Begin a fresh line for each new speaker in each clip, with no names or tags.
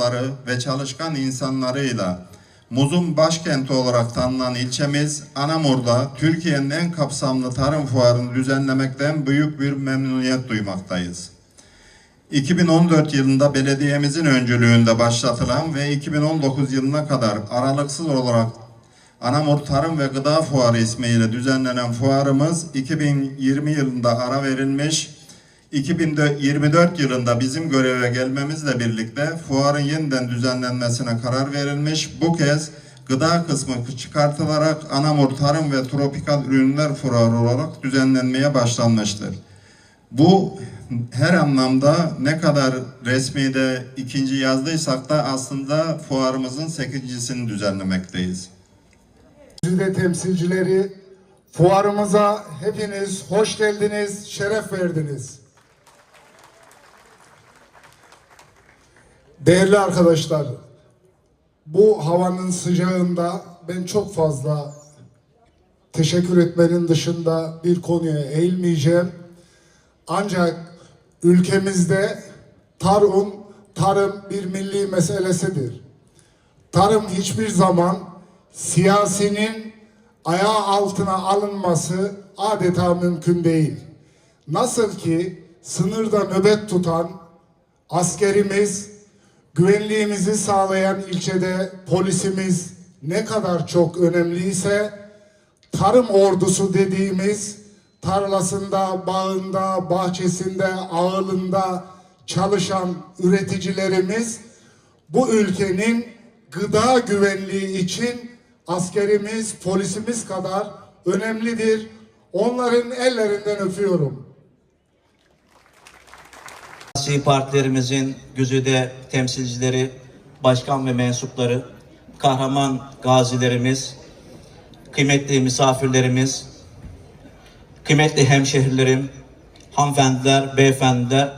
fırsatları ve çalışkan insanlarıyla muzun başkenti olarak tanınan ilçemiz Anamur'da Türkiye'nin en kapsamlı tarım fuarını düzenlemekten büyük bir memnuniyet duymaktayız. 2014 yılında belediyemizin öncülüğünde başlatılan ve 2019 yılına kadar aralıksız olarak Anamur Tarım ve Gıda Fuarı ismiyle düzenlenen fuarımız 2020 yılında ara verilmiş, 2024 yılında bizim göreve gelmemizle birlikte fuarın yeniden düzenlenmesine karar verilmiş. Bu kez gıda kısmı çıkartılarak Anamur Tarım ve Tropikal Ürünler Fuarı olarak düzenlenmeye başlanmıştır. Bu her anlamda ne kadar resmi de ikinci yazdıysak da aslında fuarımızın sekizincisini düzenlemekteyiz.
Güzide temsilcileri fuarımıza hepiniz hoş geldiniz, şeref verdiniz. Değerli arkadaşlar, bu havanın sıcağında ben çok fazla teşekkür etmenin dışında bir konuya eğilmeyeceğim. Ancak ülkemizde tarım, tarım bir milli meselesidir. Tarım hiçbir zaman siyasinin ayağı altına alınması adeta mümkün değil. Nasıl ki sınırda nöbet tutan askerimiz, güvenliğimizi sağlayan ilçede polisimiz ne kadar çok önemliyse tarım ordusu dediğimiz tarlasında, bağında, bahçesinde, ağılında çalışan üreticilerimiz bu ülkenin gıda güvenliği için askerimiz, polisimiz kadar önemlidir. Onların ellerinden öpüyorum.
Siyasi partilerimizin güzide temsilcileri, başkan ve mensupları, kahraman gazilerimiz, kıymetli misafirlerimiz, kıymetli hemşehrilerim, hanımefendiler, beyefendiler,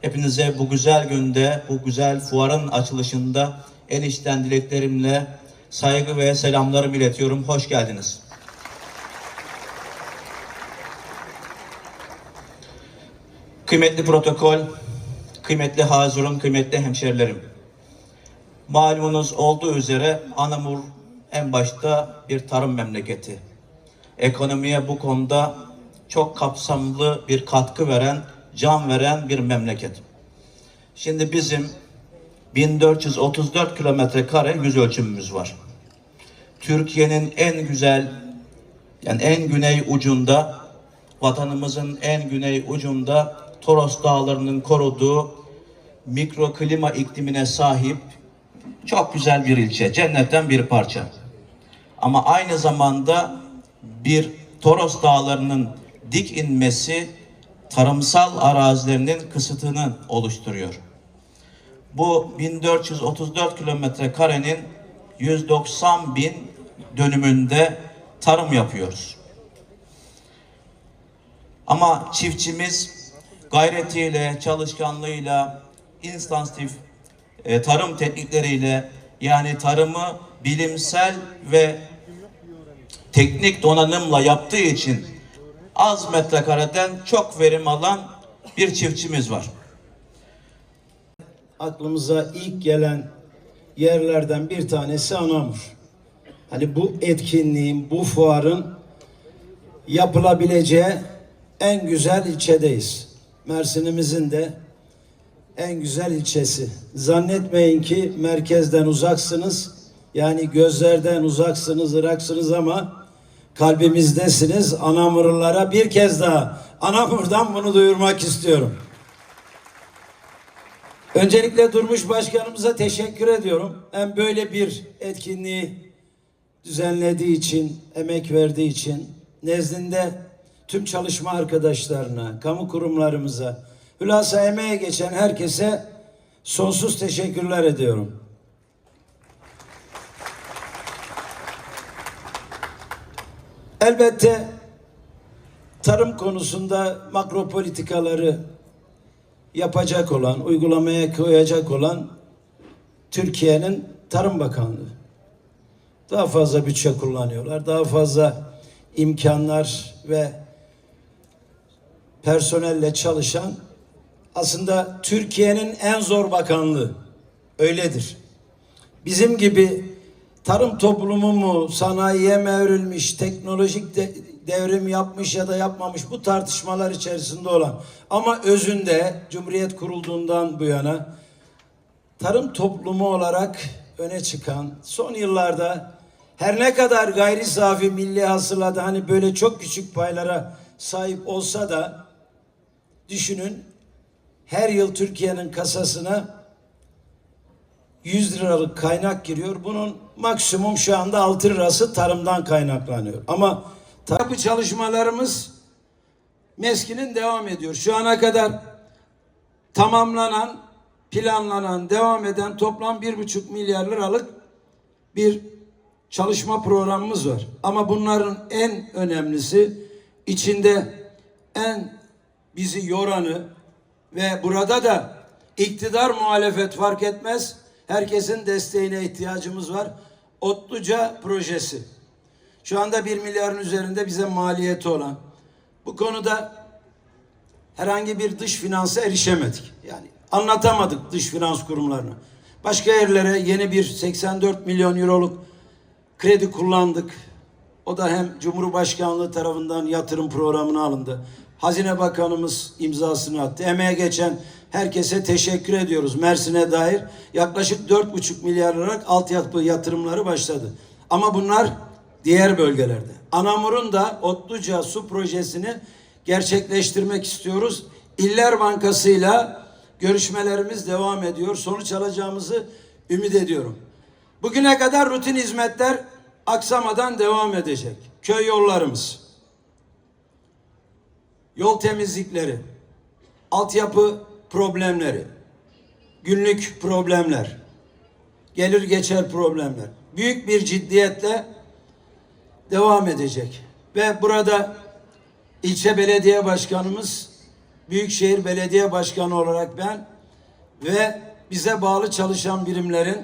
hepinize bu güzel günde, bu güzel fuarın açılışında en içten dileklerimle saygı ve selamlarımı iletiyorum. Hoş geldiniz. Kıymetli protokol, kıymetli hazırım, kıymetli hemşerilerim. Malumunuz olduğu üzere Anamur en başta bir tarım memleketi. Ekonomiye bu konuda çok kapsamlı bir katkı veren, can veren bir memleket. Şimdi bizim 1434 kilometre kare yüz ölçümümüz var. Türkiye'nin en güzel, yani en güney ucunda, vatanımızın en güney ucunda Toros Dağları'nın koruduğu mikroklima iklimine sahip çok güzel bir ilçe, cennetten bir parça. Ama aynı zamanda bir Toros Dağları'nın dik inmesi tarımsal arazilerinin kısıtını oluşturuyor. Bu 1434 kilometre karenin 190 bin dönümünde tarım yapıyoruz. Ama çiftçimiz gayretiyle, çalışkanlığıyla, instantif e, tarım teknikleriyle yani tarımı bilimsel ve teknik donanımla yaptığı için az metrekareden çok verim alan bir çiftçimiz var.
aklımıza ilk gelen yerlerden bir tanesi Anamur. Hani bu etkinliğin, bu fuarın yapılabileceği en güzel ilçedeyiz. Mersin'imizin de en güzel ilçesi. Zannetmeyin ki merkezden uzaksınız. Yani gözlerden uzaksınız, ıraksınız ama kalbimizdesiniz. Anamurlulara bir kez daha Anamur'dan bunu duyurmak istiyorum. Öncelikle Durmuş Başkanımıza teşekkür ediyorum. Hem böyle bir etkinliği düzenlediği için, emek verdiği için, nezdinde tüm çalışma arkadaşlarına, kamu kurumlarımıza, hülasa emeğe geçen herkese sonsuz teşekkürler ediyorum. Elbette tarım konusunda makro politikaları yapacak olan, uygulamaya koyacak olan Türkiye'nin Tarım Bakanlığı. Daha fazla bütçe kullanıyorlar, daha fazla imkanlar ve personelle çalışan aslında Türkiye'nin en zor bakanlığı. Öyledir. Bizim gibi tarım toplumu mu, sanayiye mi evrilmiş, teknolojik de- devrim yapmış ya da yapmamış bu tartışmalar içerisinde olan ama özünde Cumhuriyet kurulduğundan bu yana tarım toplumu olarak öne çıkan son yıllarda her ne kadar gayri safi milli hasılada hani böyle çok küçük paylara sahip olsa da düşünün her yıl Türkiye'nin kasasına 100 liralık kaynak giriyor. Bunun maksimum şu anda 6 lirası tarımdan kaynaklanıyor. Ama tabi çalışmalarımız meskinin devam ediyor. Şu ana kadar tamamlanan, planlanan, devam eden toplam bir buçuk milyar liralık bir çalışma programımız var. Ama bunların en önemlisi içinde en bizi yoranı ve burada da iktidar muhalefet fark etmez. Herkesin desteğine ihtiyacımız var. Otluca projesi. Şu anda bir milyarın üzerinde bize maliyeti olan. Bu konuda herhangi bir dış finansa erişemedik. Yani anlatamadık dış finans kurumlarına. Başka yerlere yeni bir 84 milyon euroluk kredi kullandık. O da hem Cumhurbaşkanlığı tarafından yatırım programına alındı. Hazine Bakanımız imzasını attı. Emeğe geçen herkese teşekkür ediyoruz. Mersin'e dair yaklaşık 4,5 milyar liralık altyapı yatırımları başladı. Ama bunlar diğer bölgelerde. Anamur'un da Otluca su projesini gerçekleştirmek istiyoruz. İller Bankası'yla görüşmelerimiz devam ediyor. Sonuç alacağımızı ümit ediyorum. Bugüne kadar rutin hizmetler aksamadan devam edecek. Köy yollarımız, yol temizlikleri, altyapı problemleri, günlük problemler, gelir geçer problemler büyük bir ciddiyetle devam edecek. Ve burada ilçe belediye başkanımız, Büyükşehir Belediye Başkanı olarak ben ve bize bağlı çalışan birimlerin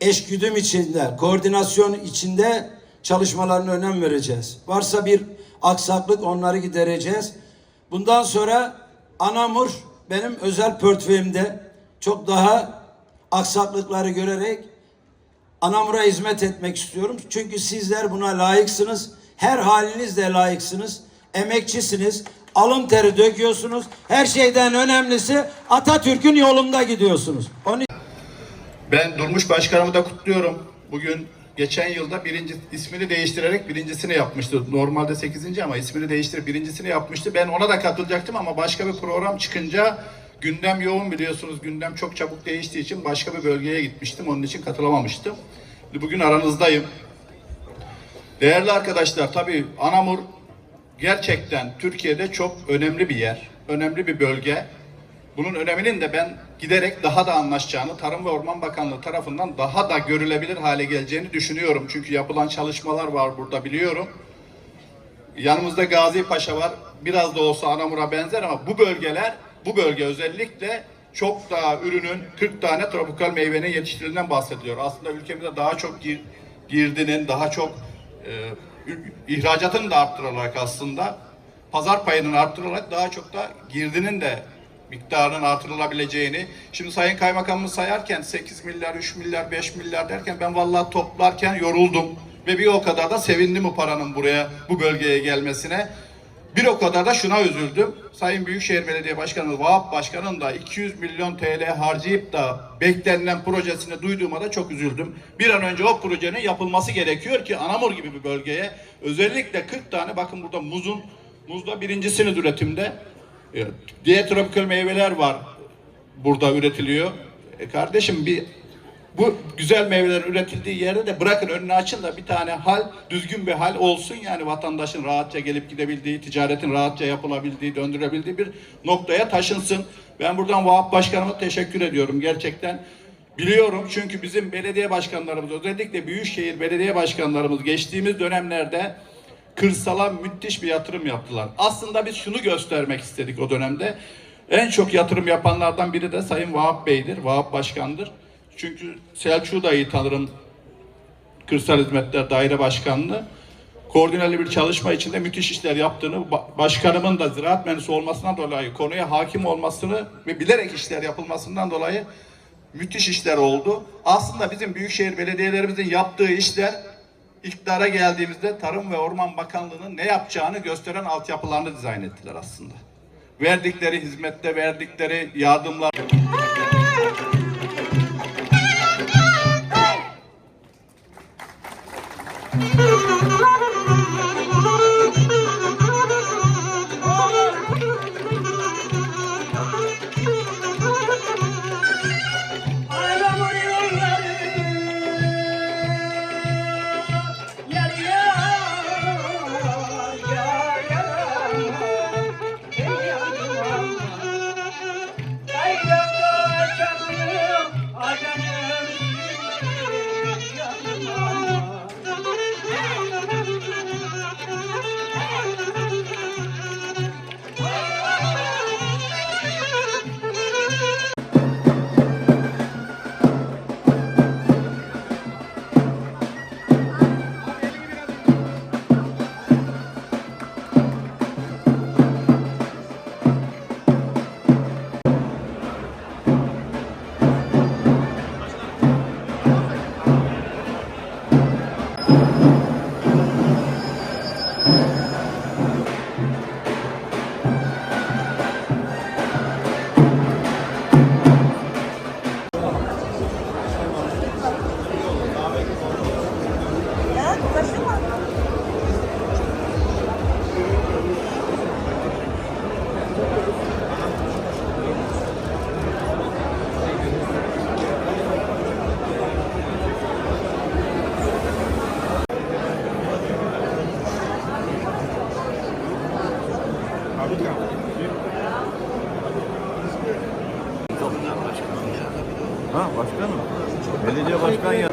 eşgüdüm içinde, koordinasyon içinde çalışmalarına önem vereceğiz. Varsa bir aksaklık onları gidereceğiz. Bundan sonra Anamur benim özel portföyümde çok daha aksaklıkları görerek Anamur'a hizmet etmek istiyorum. Çünkü sizler buna layıksınız. Her halinizle layıksınız. Emekçisiniz. Alın teri döküyorsunuz. Her şeyden önemlisi Atatürk'ün yolunda gidiyorsunuz. Onun
Ben Durmuş Başkanımı da kutluyorum. Bugün geçen yılda birinci ismini değiştirerek birincisini yapmıştı. Normalde sekizinci ama ismini değiştirip birincisini yapmıştı. Ben ona da katılacaktım ama başka bir program çıkınca gündem yoğun biliyorsunuz. Gündem çok çabuk değiştiği için başka bir bölgeye gitmiştim. Onun için katılamamıştım. Bugün aranızdayım. Değerli arkadaşlar tabii Anamur gerçekten Türkiye'de çok önemli bir yer. Önemli bir bölge. Bunun öneminin de ben giderek daha da anlaşacağını, Tarım ve Orman Bakanlığı tarafından daha da görülebilir hale geleceğini düşünüyorum. Çünkü yapılan çalışmalar var burada biliyorum. Yanımızda Gazi Paşa var. Biraz da olsa Anamur'a benzer ama bu bölgeler, bu bölge özellikle çok daha ürünün 40 tane tropikal meyvenin yetiştirildiğinden bahsediliyor. Aslında ülkemizde daha çok gir, girdinin, daha çok e, ihracatın da arttırılarak aslında pazar payının arttırılarak daha çok da girdinin de miktarının artırılabileceğini. Şimdi Sayın Kaymakamımız sayarken 8 milyar, 3 milyar, 5 milyar derken ben vallahi toplarken yoruldum. Ve bir o kadar da sevindim bu paranın buraya, bu bölgeye gelmesine. Bir o kadar da şuna üzüldüm. Sayın Büyükşehir Belediye Başkanı Vahap Başkan'ın da 200 milyon TL harcayıp da beklenilen projesini duyduğuma da çok üzüldüm. Bir an önce o projenin yapılması gerekiyor ki Anamur gibi bir bölgeye özellikle 40 tane bakın burada muzun muzda birincisiniz üretimde. Diğer tropikal meyveler var burada üretiliyor. E kardeşim bir bu güzel meyveler üretildiği yerde de bırakın önünü açın da bir tane hal, düzgün bir hal olsun yani vatandaşın rahatça gelip gidebildiği, ticaretin rahatça yapılabildiği, döndürebildiği bir noktaya taşınsın. Ben buradan Vahap Başkanıma teşekkür ediyorum gerçekten. Biliyorum çünkü bizim belediye başkanlarımız özellikle büyükşehir belediye başkanlarımız geçtiğimiz dönemlerde kırsala müthiş bir yatırım yaptılar. Aslında biz şunu göstermek istedik o dönemde. En çok yatırım yapanlardan biri de Sayın Vahap Bey'dir, Vahap Başkan'dır. Çünkü Selçuk'u da iyi tanırım. Kırsal Hizmetler Daire Başkanlığı. Koordineli bir çalışma içinde müthiş işler yaptığını, ba- başkanımın da ziraat mühendisi olmasından dolayı, konuya hakim olmasını ve bilerek işler yapılmasından dolayı müthiş işler oldu. Aslında bizim büyükşehir belediyelerimizin yaptığı işler iktidara geldiğimizde Tarım ve Orman Bakanlığı'nın ne yapacağını gösteren altyapılarını dizayn ettiler aslında. Verdikleri hizmette, verdikleri yardımlar
Ha başkanım. Belediye başkan ya.